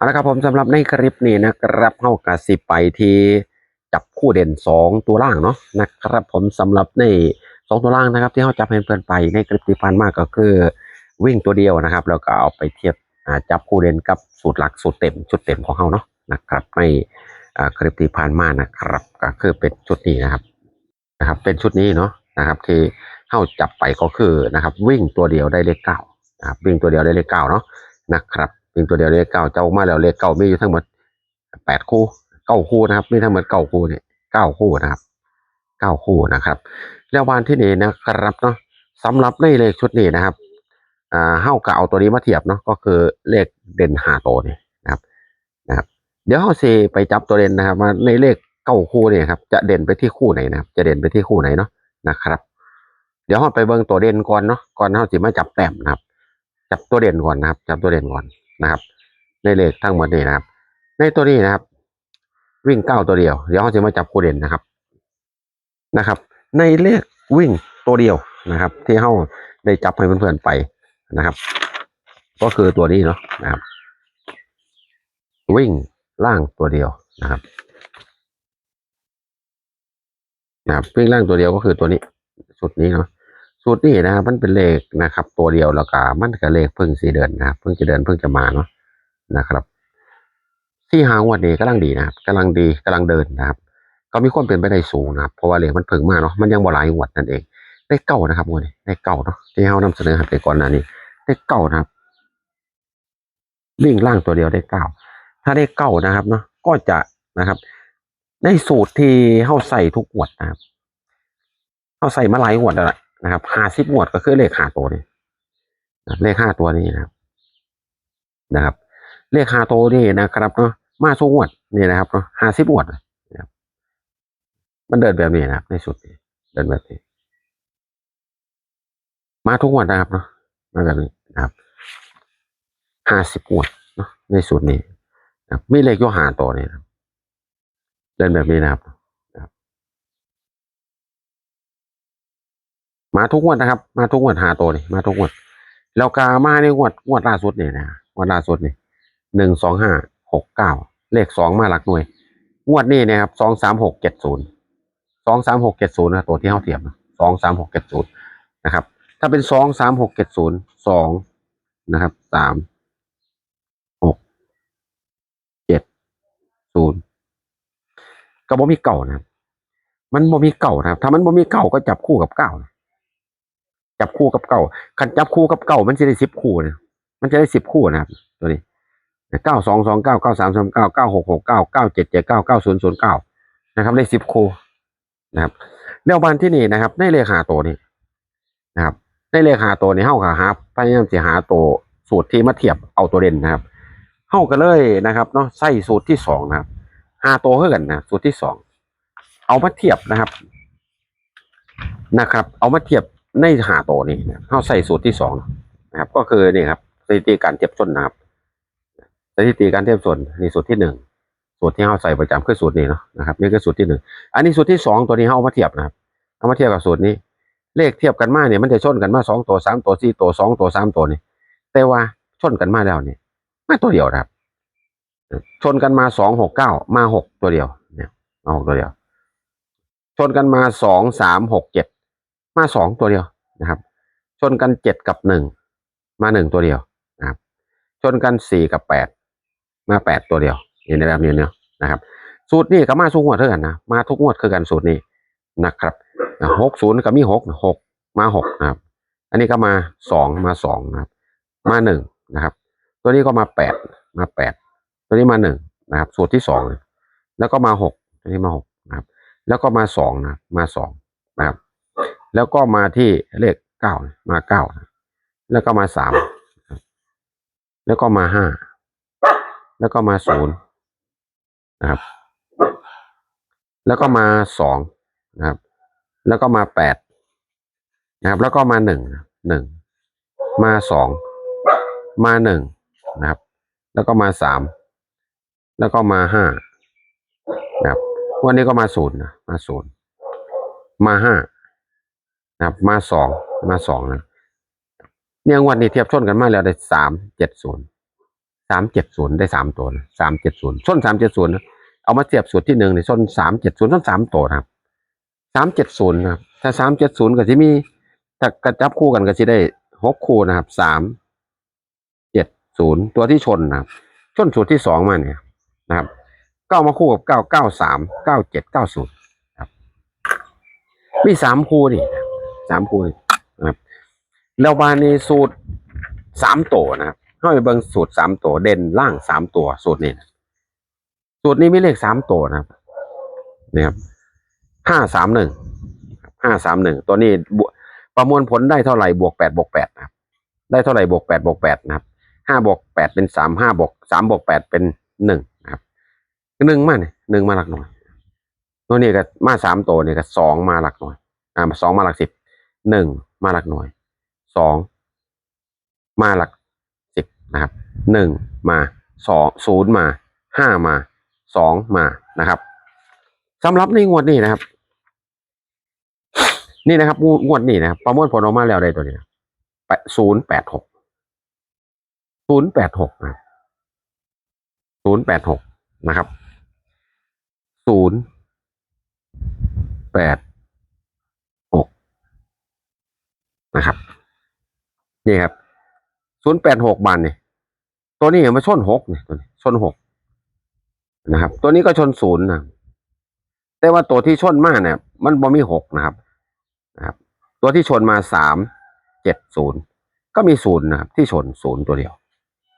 เอาละครับผมสำหรับในคลิปนี้นะครับเฮากะสิไปที่จับคู่เด่นสองตัวล่างเนาะนะครับผมสำหรับในสองตัวล่างนะครับที่เฮาจับเพื่อนไปในคลิปที่ผ่านมาก็คือ วิ่งตัวเดียวนะครับแล้วก็เอาไปเทียบจับคู่เด่นกับสูตรหลักสูตรเต็มชุดเต็มของเฮาเนาะนะครับในคลิปที่ผ่านมานะครับก็คือเป็นชุดนี้นะครับนะครับ เป็นชุดนี้เนาะนะครับที่เฮาจับไปก็คือนะครับวิ่งตัวเดียวได้เลขเก้านะครับวิ่งตัวเดียวได้เลขเก้าเนาะนะครับ เป็นตัวเดียวเลขเก้าเจ้ามาแล้วเลขเก้ามีอยู่ทั้งหมดแปดคู่เก้าคู่นะครับ มีทั้งหมดเก้าคู่เนี่ยเก้าคู่นะครับเก้าคู่นะครับ แล้ววันที่นี้นะครับเนาะสำหรับในเลขชุดนี้นะครับอ่าเฮ้ากับเอาตัวนี้มาเทียบเนาะก็คือเลขเด่นหาตัวนี่นะครับนะครับ เดี๋ยวเฮาสิไปจับตัวเด่นนะครับว่าในเลขเก้าคู่เนี่ยครับจะเด่นไปที่คู่ไหนนะครับ จะเด่นไปที่คู่ไหนเนาะนะครับ เดี๋ยวเราไปเบิ่งตัวเด่นก่อนเนาะก่อนเราสิมาจับแต้มนะครับ จับตัวเด่นก่อนนะครับ จับตัวเด่นก่อน นะครับในเลขทั้งหมดนี้นะครับ ในตัวนี้นะครับ วิ่งเก้าตัวเดียวเดี๋ยวเราจะมาจับคู่เด่นนะครับนะครับ ในเลขวิ่งตัวเดียวนะครับ ที่เราได้จับให้เพื่อนๆไปนะครับ ก็คือตัวนี้เนาะนะครับ วิ่งล่างตัวเดียวนะครับนะครับวิ่งล่างตัวเดียวก็คือตัวนี้สุดนี้เนาะ สูตรนี้นะครับมันเป็นเลขนะครับ ตัวเดียวแล้วก็มันก็เลขเพิ่งสีเดือนนะครับเพิ่งจะเดินเพิ่งจะมาเนาะนะครับที่หางวันนี้กำลังดีนะครับกำลังดีกำลังเดินนะครับ ก็มีความเป็นไปได้สูงนะครับเพราะว่าเลขมันเพิ่งมาเนาะมันยังบ่หลายงวดนั่นเอง ได้เก่านะครับวดนี้ได้เก่าเนาะที่เรานำเสนอหัดไปก่อนหน้านี้ ได้เก่านะครับวิ่งล่างตัวเดียวได้เก้าถ้าได้เก้านะครับเนาะก็จะนะครับ ในสูตรที่เข้าใส่ทุกงวดนะครับเขาใส่มาหลายงวดแล้วล่ะ นะครับห้าสิบงวดก็คือเลขห้าตัวนี้นเลขห้าตัวนี้นะครับนะครับ เลขห้าตัวนี้นะครับเนาะมาทุกงวดนี่นะครับเนาะห้าสิบงวดนะครับมันเดินแบบนี้นะครับในสุดเดินแบบนี้ มาทุกงวดนะครับเนาะมาแบบนี้นะครับห้าสิบงวดเนาะในสูตรนี้นะมีเลขโยหาตัวนี้นะเดินแบบนี้นะครับ มาทุกงวดนะครับ มาทุกงวดหาตัวนี่มาทุกงวด แล้วกามาในงวดงวดล่าสุดเนี่ยนะงวดล่าสุดนี่หนึ่งสองห้าหกเก้าเลขสองมาหลักหน่วย งวดนี้นะครับสองสามหกเจ็ดศูนย์สองสามหกเจ็ดศูนย์นะตัวที่เขาเทียบสองสามหกเจ็ดศูนย์นะครับ ถ้าเป็นสองสามหกเจ็ดศูนย์สองนะครับสามหกเจ็ดศูนย์ก็บ่มีเก่านะครับมันบ่มีเก่านะครับ ถ้ามันบ่มีเก่าก็จับคู่กับเก้านะ จับคู่กับเก่าคันจับคู่กับเก่ามันจะได้สิบคู่นะมันจะได้สิบคู่นะครับตัวนี้เก้าสองสองเก้าเก้าสามสามเก้าเก้าหกหกเก้าเก้าเจ็ดเจ็ดเก้าเก้าศูนย์ศูนย์เก้านะครับ ได้สิบคู่นะครับแล้ววันที่นี่นะครับ ในเลขหาตัวนี้นะครับ ในเลขหาตัวนี้เฮากับหาพยายามจะหาตัวสูตรที่มาเทียบเอาตัวเด่นนะครับเฮาก็เลยนะครับเนาะใส่สูตรที่สองนะครับหาตัวเท่ากันนะสูตรที่สองเอามาเทียบนะครับนะครับ เอามาเทียบ ในหาโตวนี่เขาใส่สูตรที่สองนะครับ ก็คือนี่ครับสถิติการเทียบชนนะครับสถิติการเทียบชนนี่สูตรที่หนึ่งสูตรที่เขาใส่ประจำคือสูตรนี้เนาะนะครับนี่คือสูตรที่หนึ่งอันนี้สูตรที่สองตัวนี้เขาเอามาเทียบนะครับเอามาเทียบกับสูตรนี้ เลขเทียบกันมาเนี่ยมันจะชนกันมาสองตัวสามตัวสี่ตัวสองตัวสามตัวนี่แต่ว่าชนกันมาแล้วเนี่ยมาตัวเดียวนะครับ ชนกันมาสองหกเก้ามาหกตัวเดียวเนี่ยมาหกตัวเดียว ชนกันมาสองสามหกเจ็ด มาสองตัวเดียวนะครับ ชนกันเจ็ดกับหนึ่งมาหนึ่งตัวเดียวนะครับ ชนกันสี่กับแปดมาแปดตัวเดียวนี่ในแบบนี้เนาะนะครับ สูตรนี้ก็มาทุกงวดเท่ากันนะมาทุกงวดคือกันสูตรนี้นะครับหกศูนย์ก็มีหกหกมาหกนะครับ อันนี้ก็มาสองมาสองนะครับ มาหนึ่งนะครับ ตัวนี้ก็มาแปดมาแปดตัวนี้มาหนึ่งนะครับ สูตรที่สองแล้วก็มาหกตัวนี้มาหกนะครับ แล้วก็มาสองนะมาสองนะครับ แล้วก็มาที่เลขเก้ามาเก้าแล้วก็มาสามแล้วก็มาห้าแล้วก็มาศูนย์นะครับ แล้วก็มาสองนะครับ แล้วก็มาแปดนะครับ แล้วก็มาหนึ่งหนึ่งมาสองมาหนึ่งนะครับ แล้วก็มาสามแล้วก็มาห้านะครับวันนี้ก็มาศูนย์นะมาศูนย์มาห้า นะครับมาสองมาสองนะเนี่ยงวันนี้เทียบชนกันมาแล้วได้สามเจ็ดศูนย์สามเจ็ดศูนย์ได้สามตัวสามเจ็ดศูนย์ส้นสามเจ็ดศูนย์เอามาเทียบสูตรที่หนึ่งในส้นสามเจ็ดศูนย์ส้นสามตัวครับสามเจ็ดศูนย์นะครับถ้าสามเจ็ดศูนย์ก็จะมีถ้ากระจับคู่กันก็จะได้หกคู่นะครับสามเจ็ดศูนย์ตัวที่ชนนะครับชนสูตรที่สองมาเนี่ยนะครับก็ามาคู่กับเก้าเก้าสามเก้าเจ็ดเก้าศูนย์ครับมีสามคู่นี่ สามคู่นะครับแล้วบาในสูตรสามตัวนะครับเข้าไปเบิ่งสูตรสามตัวเด่นล่างสามตัวสูตรนี้นะสูตรนี้มีเลขสามตัวนะครับนี่ครับห้าสามหนึ่งห้าสามหนึ่งตัวนี้บวกประมวลผลได้เท่าไหร่บวกแปดบวกแปดนะครับได้เท่าไหร่บวกแปดบวกแปดนะครับห้าบวกแปดเป็นสามห้าบวกสามบวกแปดเป็นหนึ่งนะครับหนึ่งมาเนี่ยหนึ่งมาหลักหน่วยตัวนี้ก็มาสามตัวนี่ก็สองมาหลักหน่วยอ่าสองมาหลักสิบ หนึ่งมาหลักหน่วยสองมาหลักสิบนะครับหนึ่งมาสองศูนย์มาห้ามาสองมานะครับสำหรับในงวดนี้นะครับ นี่นะครับงวดนี้นะครับประมวลผลออกมาแล้วได้ตัวนี้นะศูนย์แปดหกศูนย์แปดหกนะศูนย์แปดหกนะครับศูนย์แปดหก นะครับ นี่ครับศูนย์แปดหกบานเนี่ยตัวนี้มาชนหกเนี่ยตัวนี้ชนหกนะครับ ตัวนี้ก็ชนศูนย์นะแต่ว่าตัวที่ชนมากเนี่ย มันบ่มีหกนะครับนะครับ ตัวที่ชนมาสามเจ็ดศูนย์ก็มีศูนย์นะครับ ที่ชนศูนย์ตัวเดียว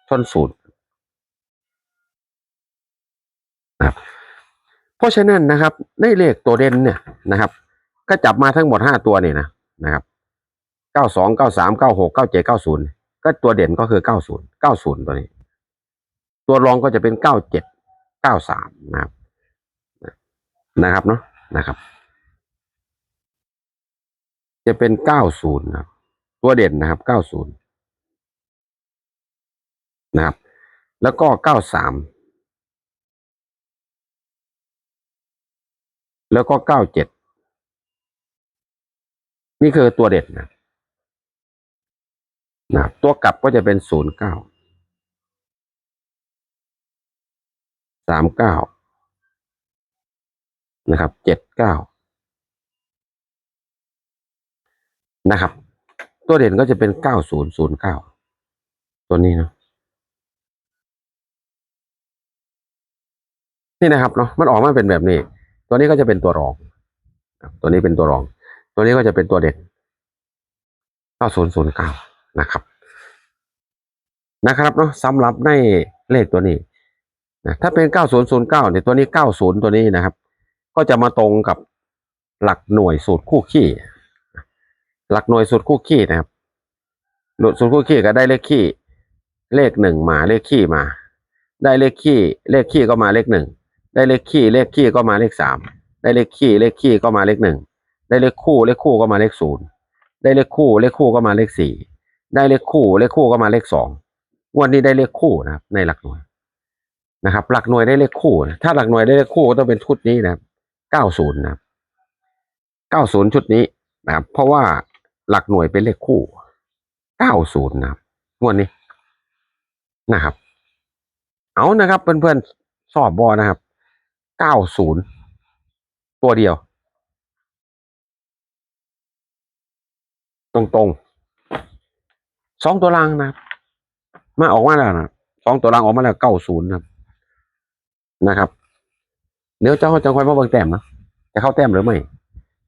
ชนศูนย์นะครับเพราะฉะนั้นนะครับ ในเลขตัวเด่นเนี่ยนะครับ ก็จับมาทั้งหมดห้าตัวเนี่ยนะนะครับ เก้าสองเก้าสามเก้าหกเก้าเจ็ดเก้าศูนย์ก็ตัวเด่นก็คือเก้าศูนย์เก้าศูนย์ตัวนี้ ตัวรองก็จะเป็นเก้าเจ็ดเก้าสามนะครับนะครับเนาะนะครับ จะเป็นเก้าศูนย์ครับ ตัวเด่นนะครับเก้าศูนย์นะครับ แล้วก็เก้าสามแล้วก็เก้าเจ็ดนี่คือตัวเด็ดนะ นะตัวกลับก็จะเป็นศูนย์เก้าสามเก้านะครับเจ็ดเก้านะครับ ตัวเด่นก็จะเป็นเก้าศูนย์ศูนย์เก้าตัวนี้เนาะนี่นะครับเนาะมันออกมาเป็นแบบนี้ ตัวนี้ก็จะเป็นตัวรอง ตัวนี้เป็นตัวรอง ตัวนี้ก็จะเป็นตัวเด่น9009น นะครับนะครับเนาะสำหรับในเลขตัวนี้นะถ้าเป็น 9009เนี่ยตัวนี้ 90 ตัวนี้นะครับ ก็จะมาตรงกับหลักหน่วยสูตรคู่ขี้ หลักหน่วยสูตรคู่ขี้นะครับหน่วยสูตรคู่ขี้ก็ได้เลขขี้ เลขหนึ่งมาเลขขี้มา ได้เลขขี้ เลขขี้ก็มาเลขหนึ่งได้เลขขี้ เลขขี้ก็มาเลขสามได้เลขขี้ เลขขี้ก็มาเลขหนึ่งได้เลขคู่ เลขคู่ก็มาเลขศูนย์ได้เลขคู่ เลขคู่ก็มาเลขสี่ ได้เลขคู่ เลขคู่ก็มาเลขสองงวันนี้ได้เลขคู่นะครับ ในหลักหน่วยนะครับ หลักหน่วยได้เลขคู่นะถ้าหลักหน่วยได้เลขคู่ก็ต้องเป็นชุดนี้นะครับเก้าศูนย์นะครับเก้าศูนย์ชุดนี้นะครับ เพราะว่าหลักหน่วยเป็นเลขคู่เก้าศูนย์นะครับงวดนี้นะครับ เอานะครับ เพื่อนๆสอบบอนะครับเก้าศูนย์ตัวเดียว ตรงๆ สองตัวล่างนะมาออกมาแล้วนะสองตัวล่างออกมาแล้วเก้าศูนย์นะนะครับเดี๋ยวเจ้าจะคอยมาเบิ่งแต้มนะจะเข้าแต้มหรือไม่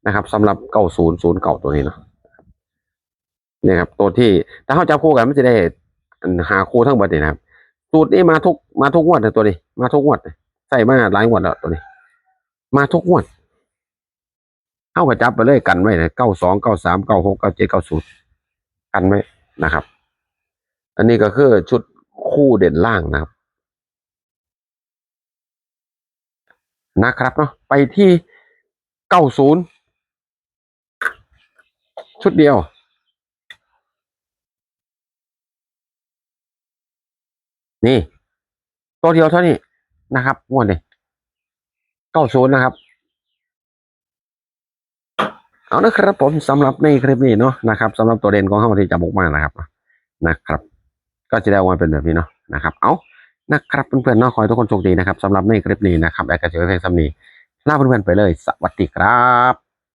นะครับสำหรับเก้าศูนย์ศูนย์เก่าตัวนี้เนาะเนี่ยครับตัวที่ถ้าเขาจับคู่กันมันจะได้หาคู่ทั้งหมดนี่นะครับสูตรนี้มาทุกมาทุกงวดเลยตัวนี้ มาทุกงวดใส่มาหลายงวดแล้วตัวนี้ มาทุกงวดเข้ากับจับไปเลยกันไว้เลยเก้าสองเก้าสามเก้าหกเก้าเจ็ดเก้าศูนย์กันไว้ นะครับ อันนี้ก็คือชุดคู่เด่นล่างนะครับ นะครับเนาะไปที่เก้าศูนย์ชุดเดียวนี่ ตัวเดียวเท่านี้นะครับงวดนี้เก้าศูนย์นะครับ เอานะครับผมสำหรับในคลิปนี้เนาะนะครับสำหรับตัวเด่นของข้าที่จะบุกมานะครับนะครับ ก็จะได้ออกมาเป็นแบบนี้เนาะนะครับ เอานะครับเพื่อนๆเนาะขอให้ทุกคนโชคดีนะครับสำหรับในคลิปนี้นะครับแอร์กระเจอเพลงซัมนีลาเพื่อนๆไปเลย สวัสดีครับ